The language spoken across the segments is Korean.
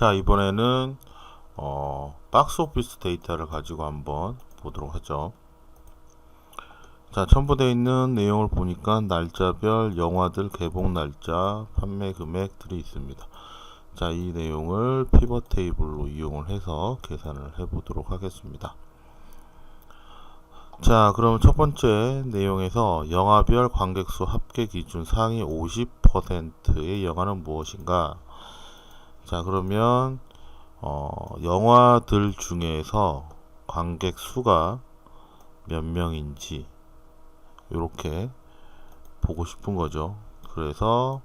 자 이번에는 어, 박스 오피스 데이터를 가지고 한번 보도록 하죠. 자 첨부되어 있는 내용을 보니까 날짜별 영화들 개봉 날짜, 판매 금액들이 있습니다. 자 이 내용을 피벗 테이블로 이용을 해서 계산을 해 보도록 하겠습니다. 자 그럼 첫 번째 내용에서 영화별 관객수 합계 기준 상위 50%의 영화는 무엇인가 자 그러면 어, 영화들 중에서 관객 수가 몇 명인지 이렇게 보고 싶은 거죠. 그래서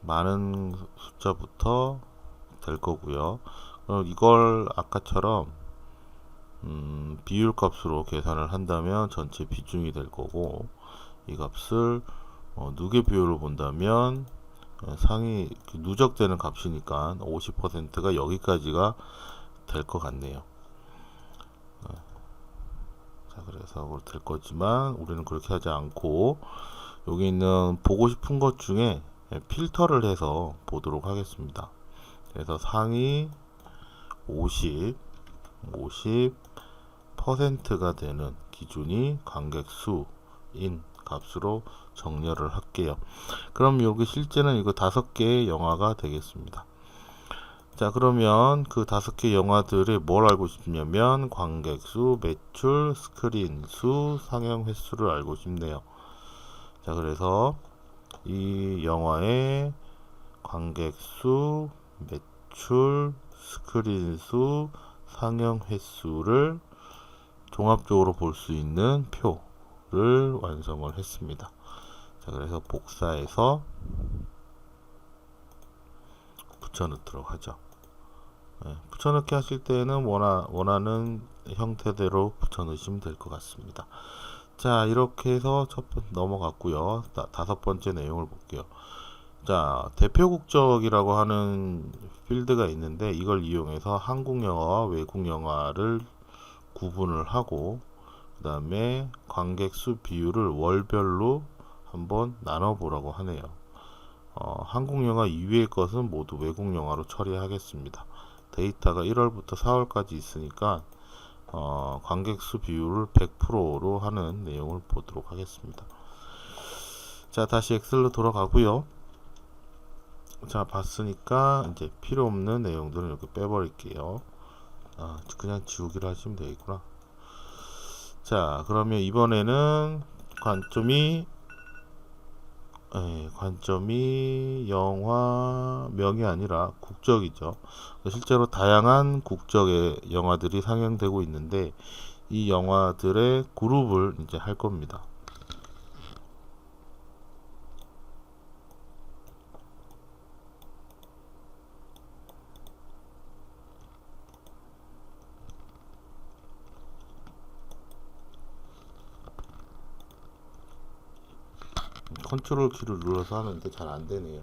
많은 숫자부터 될 거고요. 이걸 아까처럼 음, 비율 값으로 계산을 한다면 전체 비중이 될 거고 이 값을 어, 누계 비율로 본다면 어, 상위 그 누적되는 값이니까 50%가 여기까지가 될 것 같네요. 어, 자 그래서 될 거지만 우리는 그렇게 하지 않고 여기 있는 보고 싶은 것 중에 필터를 해서 보도록 하겠습니다. 그래서 상위 50, 50%가 되는 기준이 관객 수인 값으로 정렬을 할게요. 그럼 여기 실제는 이거 다섯 개의 영화가 되겠습니다. 자 그러면 그 다섯 개 영화들의 뭘 알고 싶냐면 관객 수, 매출, 스크린 수, 상영 횟수를 알고 싶네요. 자 그래서 이 영화의 관객 수, 매출, 스크린 수, 상영 횟수를 종합적으로 볼 수 있는 표 를 완성을 했습니다. 자, 그래서 복사해서 붙여넣도록 하죠. 네, 붙여넣기 하실 때는 원하, 원하는 형태대로 붙여넣으시면 될 것 같습니다. 자, 이렇게 해서 첫 번 넘어갔고요. 다, 다섯 번째 내용을 볼게요. 자, 대표 국적이라고 하는 필드가 있는데 이걸 이용해서 한국 영화와 외국 영화를 구분을 하고 그 다음에 관객 수 비율을 월별로 한번 나눠 보라고 하네요. 어, 한국 영화 이외의 것은 모두 외국 영화로 처리하겠습니다. 데이터가 1월부터 4월까지 있으니까 어, 관객 수 비율을 100%로 하는 내용을 보도록 하겠습니다. 자, 다시 엑셀로 돌아가고요. 자, 봤으니까 이제 필요 없는 내용들은 이렇게 빼버릴게요. 아, 그냥 지우기로 하시면 되겠구나. 자, 그러면 이번에는 관점이 예, 관점이 영화명이 아니라 국적이죠. 실제로 다양한 국적의 영화들이 상영되고 있는데 이 영화들의 그룹을 이제 할 겁니다. 컨트롤 키를 눌러서 하는데 잘 안 되네요.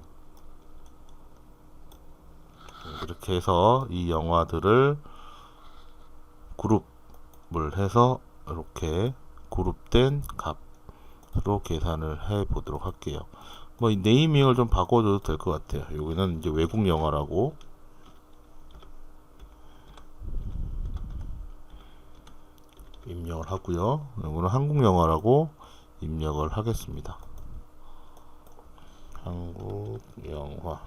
이렇게 해서 이 영화들을 그룹을 해서 이렇게 그룹된 값으로 계산을 해 보도록 할게요. 뭐 네이밍을 좀 바꿔줘도 될 것 같아요. 여기는 이제 외국 영화라고 입력을 하고요. 이거는 한국 영화라고 입력을 하겠습니다. 한국 영화.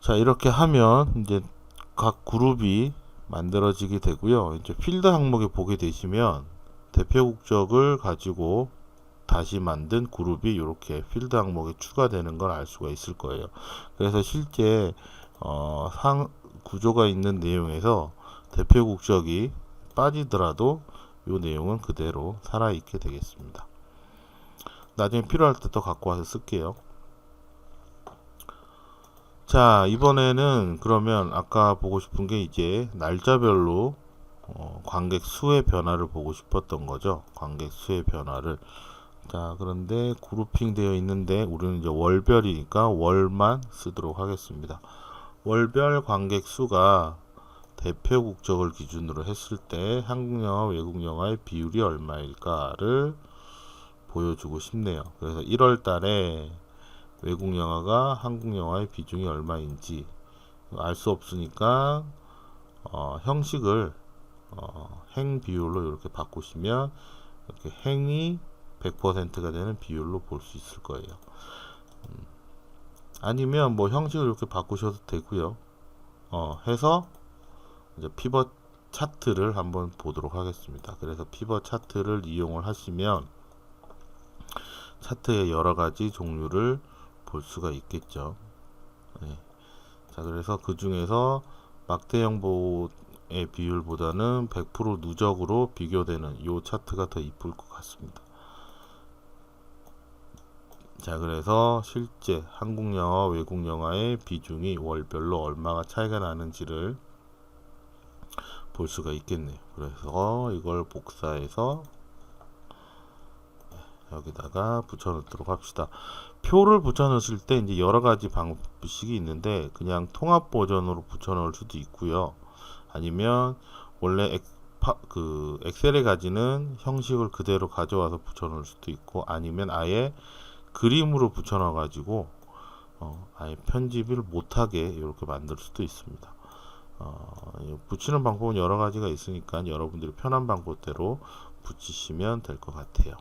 자, 이렇게 하면 이제 각 그룹이 만들어지게 되고요. 이제 필드 항목에 보게 되시면 대표 국적을 가지고 다시 만든 그룹이 이렇게 필드 항목에 추가되는 걸 알 수가 있을 거예요. 그래서 실제 어, 상 구조가 있는 내용에서 대표 국적이 빠지더라도 이 내용은 그대로 살아 있게 되겠습니다. 나중에 필요할 때또 갖고 와서 쓸게요. 자, 이번에는 그러면 아까 보고 싶은 게 이제 날짜별로 어, 관객 수의 변화를 보고 싶었던 거죠. 관객 수의 변화를. 자, 그런데 그룹핑 되어 있는데 우리는 이제 월별이니까 월만 쓰도록 하겠습니다. 월별 관객 수가 대표 국적을 기준으로 했을 때 한국 영화, 외국 영화의 비율이 얼마일까를 보여주고 싶네요. 그래서 1월 달에 외국 영화가 한국 영화의 비중이 얼마인지 알 수 없으니까 어, 형식을 어, 행 비율로 이렇게 바꾸시면 이렇게 행이 100%가 되는 비율로 볼 수 있을 거예요. 음, 아니면 뭐 형식을 이렇게 바꾸셔도 되고요. 어, 해서 이제 피벗 차트를 한번 보도록 하겠습니다. 그래서 피벗 차트를 이용을 하시면 차트의 여러 가지 종류를 볼 수가 있겠죠. 네. 자, 그래서 그 중에서 막대형 보의 비율보다는 100% 누적으로 비교되는 이 차트가 더 이쁠 것 같습니다. 자, 그래서 실제 한국 영화, 외국 영화의 비중이 월별로 얼마가 차이가 나는지를 볼 수가 있겠네요. 그래서 이걸 복사해서 여기다가 붙여 넣도록 합시다. 표를 붙여 넣으실 때 이제 여러 가지 방식이 있는데 그냥 통합 버전으로 붙여 넣을 수도 있고요. 아니면 원래 엑, 파, 그 엑셀에 가지는 형식을 그대로 가져와서 붙여 넣을 수도 있고 아니면 아예 그림으로 붙여 넣어 가지고 어, 아예 편집을 못하게 이렇게 만들 수도 있습니다. 어, 이 붙이는 방법은 여러 가지가 있으니까 여러분들이 편한 방법대로 붙이시면 될 것 같아요.